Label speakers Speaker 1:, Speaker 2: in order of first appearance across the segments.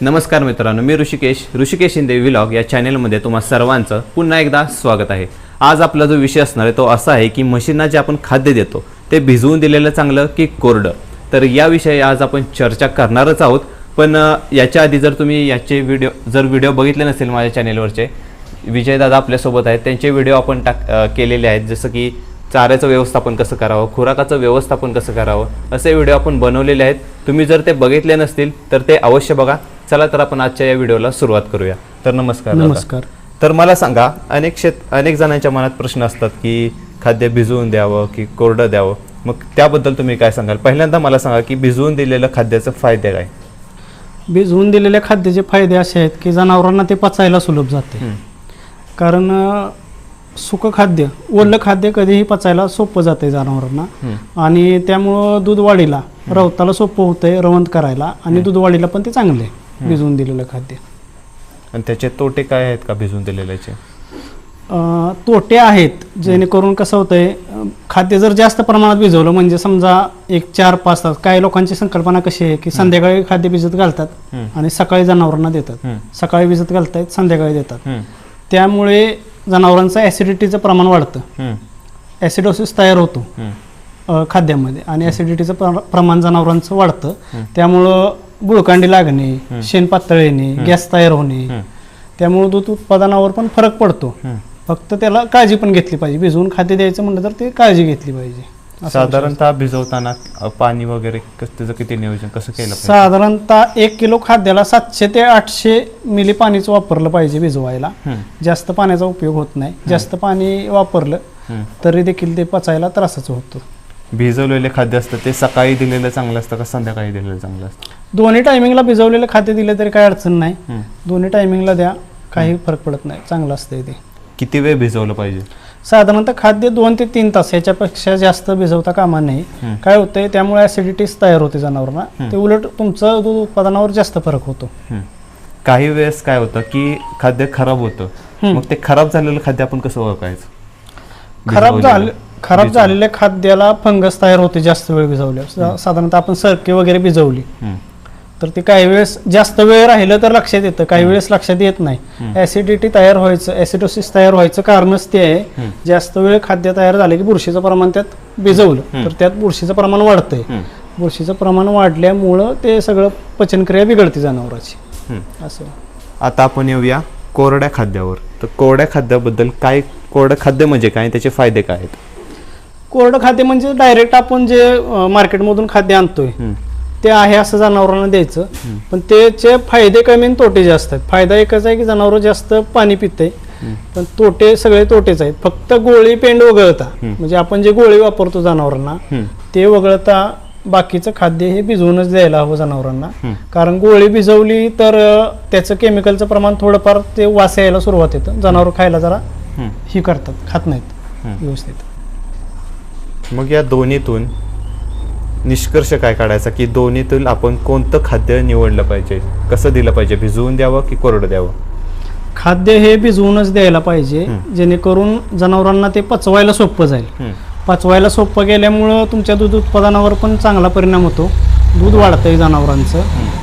Speaker 1: नमस्कार मित्रांनो मी ऋषिकेश ऋषिकेश शिंदे विलॉग या चॅनेलमध्ये तुम्हा सर्वांचं पुन्हा एकदा स्वागत आहे. आज आपला जो विषय असणार आहे तो असा आहे की म्हशींना जे आपण खाद्य देतो ते भिजवून दिलेलं चांगलं की कोरडं? तर याविषयी आज आपण चर्चा करणारच आहोत. पण याच्या आधी जर तुम्ही याचे व्हिडिओ जर व्हिडिओ बघितले नसेल माझ्या चॅनेलवरचे विजयदादा आपल्यासोबत आहेत. त्यांचे व्हिडिओ आपण टाक केलेले आहेत. जसं की चाऱ्याचं व्यवस्थापन कसं करावं खुराकाचं व्यवस्थापन कसं करावं असे व्हिडिओ आपण बनवलेले आहेत. तुम्ही जर ते बघितले नसतील तर ते अवश्य बघा. चला तर आपण आजच्या या व्हिडिओला सुरुवात करूया. तर नमस्कार.
Speaker 2: नमस्कार.
Speaker 1: तर मला सांगा अनेक शेत अनेक जणांच्या मनात प्रश्न असतात की खाद्य भिजवून द्यावं की कोरडं द्यावं? मग त्याबद्दल तुम्ही काय सांगाल? पहिल्यांदा मला सांगा की भिजवून दिलेलं खाद्याचं फायदे काय?
Speaker 2: भिजवून दिलेल्या खाद्याचे फायदे असे आहेत की जनावरांना ते पचायला सुलभ जाते. कारण सुकं खाद्य ओलं खाद्य कधीही पचायला सोपं जाते जनावरांना. आणि त्यामुळं दूध वाढीला रवताला सोपं होतंय रवंत करायला आणि दूध वाढीला पण ते चांगले आहे, भिजवून दिलेलं खाद्य.
Speaker 1: आणि त्याचे तोटे काय आहेत का भिजवून दिलेल्याचे?
Speaker 2: तोटे आहेत. जेणेकरून कसं होतंय खाद्य जर जास्त प्रमाणात भिजवलं म्हणजे समजा एक चार पाच तास काही लोकांची संकल्पना कशी आहे की संध्याकाळी खाद्य भिजत घालतात. आणि सकाळी जनावरांना देतात. सकाळी भिजत घालतायत संध्याकाळी देतात. त्यामुळे जनावरांचं ॲसिडिटीचं प्रमाण वाढतं.
Speaker 1: हम्म.
Speaker 2: ॲसिडोसिस तयार होतो. खाद्यामध्ये. आणि ॲसिडिटीचं प्र- प्रमाण जनावरांचं वाढतं. त्यामुळं गुळकांडी लागणे. शेण पातळ येणे गॅस तयार होणे. त्यामुळे दूध उत्पादनावर पण फरक पडतो. फक्त त्याला काळजी पण घेतली पाहिजे. भिजवून खाद्य द्यायचं म्हणलं तर ते काळजी घेतली पाहिजे.
Speaker 1: साधारणतः भिजवताना पाणी वगैरे कस- त्याचं किती नियोजन कसं केलं
Speaker 2: साधारणतः एक किलो खाद्याला सातशे ते आठशे मिली पाणीच वापरलं पाहिजे भिजवायला. जास्त पाण्याचा उपयोग होत नाही. जास्त पाणी वापरलं. तरी देखील ते पचायला त्रासच होतो.
Speaker 1: भिजवलेले खाद्य असतं ते सकाळी दिलेलं चांगलं असतं का संध्याकाळी दिलेलं चांगलं असतं?
Speaker 2: दोन्ही टायमिंगला भिजवलेलं खाद्य दिलं तरी काही अडचण नाही. दोन्ही टायमिंगला द्या काही फरक पडत नाही चांगलं असतंय ते
Speaker 1: किती वेळ भिजवलं पाहिजे
Speaker 2: साधारणतः खाद्य दोन ते तीन तास याच्यापेक्षा जास्त भिजवता कामा नाही. काय होतंय त्यामुळे ऍसिडिटीज तयार होते जनावरांना. ते उलट तुमचं दूध उत्पादनावर जास्त फरक होतो.
Speaker 1: काही वेळेस काय होतं की खाद्य खराब होतं. मग ते खराब झालेलं खाद्य आपण कसं ओळखायचं
Speaker 2: खराब. झाले खराब. झालेल्या खाद्याला फंगस तयार होते जास्त वेळ भिजवल्यावर साधारणतः आपण सरके वगैरे भिजवली. तर ते काही वेळेस जास्त वेळ राहिलं तर लक्षात येतं काही वेळेस लक्षात येत नाही. ऍसिडिटी तयार व्हायचं ऍसिडोसिस तयार व्हायचं कारणच ते आहे. जास्त वेळ खाद्य तयार झाले की बुरशीचं प्रमाण त्यात भिजवलं. तर त्यात बुरशीचं प्रमाण वाढतंय. बुरशीचं प्रमाण वाढल्यामुळं ते सगळं पचनक्रिया बिघडते जनावराची. असं
Speaker 1: आता आपण येऊया कोरड्या खाद्यावर तर कोरड्या खाद्याबद्दल काय कोरडं खाद्य म्हणजे काय त्याचे फायदे काय आहेत
Speaker 2: कोरडं खाद्य म्हणजे डायरेक्ट आपण जे मार्केटमधून खाद्य आणतोय. ते आहे असं जनावरांना द्यायचं. पण त्याचे फायदे कमी आणि तोटे जास्त आहेत. फायदा एकच आहे की जनावर जास्त पाणी पिते. पण तोटे सगळे तोटेच आहेत. फक्त गोळी पेंड वगळता. म्हणजे आपण जे गोळी वापरतो जनावरांना ते वगळता बाकीचं खाद्य हे भिजवूनच द्यायला हवं जनावरांना. कारण गोळी भिजवली तर त्याचं केमिकलचं प्रमाण थोडंफार ते वास यायला सुरुवात येतं. जनावर खायला जरा ही करतात. खात नाहीत. व्यवस्थित.
Speaker 1: मग या दोन्हीतून निष्कर्ष काय काढायचा की दोन्हीतून आपण कोणतं खाद्य निवडलं पाहिजे? कसं दिलं पाहिजे? भिजवून द्यावं की कोरडं द्यावं?
Speaker 2: खाद्य हे भिजवूनच द्यायला पाहिजे. जेणेकरून जनावरांना ते पचवायला सोपं जाईल. पचवायला सोपं गेल्यामुळं तुमच्या दूध उत्पादनावर पण चांगला परिणाम होतो. दूध वाढतंय जनावरांचं.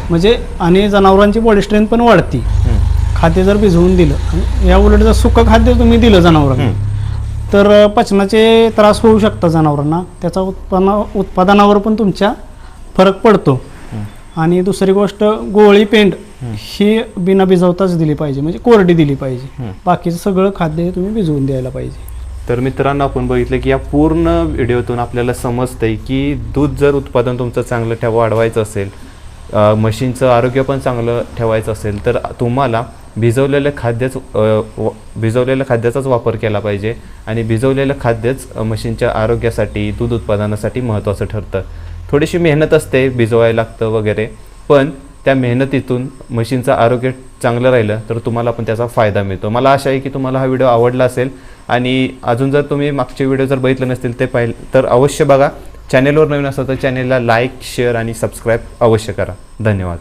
Speaker 2: म्हणजे आणि जनावरांची बॉडी स्ट्रेंथ पण वाढती. खाद्य जर भिजवून दिलं या उलट जर सुकं खाद्य तुम्ही दिलं जनावरांना तर पचनाचे त्रास होऊ शकतात जनावरांना. त्याचा उत्पन्न उत्पादनावर पण तुमच्या फरक पडतो. आणि दुसरी गोष्ट गोळी पेंड ही. बिना भिजवताच दिली पाहिजे. म्हणजे कोरडी दिली पाहिजे. बाकीचं सगळं खाद्य हे तुम्ही भिजवून द्यायला पाहिजे.
Speaker 1: तर मित्रांनो आपण बघितलं की या पूर्ण व्हिडिओतून आपल्याला समजतंय की दूध जर उत्पादन तुमचं चांगलं ठेवा वाढवायचं असेल म्हशींचं आरोग्य पण चांगलं ठेवायचं असेल तर तुम्हाला भिजवलेलं खाद्यच व- भिजवलेल्या खाद्याचाच वापर केला पाहिजे. आणि भिजवलेलं खाद्यच म्हशींच्या आरोग्यासाठी दूध उत्पादनासाठी महत्त्वाचं ठरतं. थोडीशी मेहनत असते भिजवायला लागतं वगैरे पण त्या मेहनतीतून म्हशींचं आरोग्य चांगलं राहिलं तर तुम्हाला पण त्याचा फायदा मिळतो. मला आशा आहे की तुम्हाला हा व्हिडिओ आवडला असेल. आणि अजून जर तुम्ही मागचे व्हिडिओ जर बघितले नसतील ते पाहिलं तर अवश्य बघा. चॅनेलवर नवीन असतं तर चॅनेलला लाईक शेअर आणि सबस्क्राईब अवश्य करा. धन्यवाद.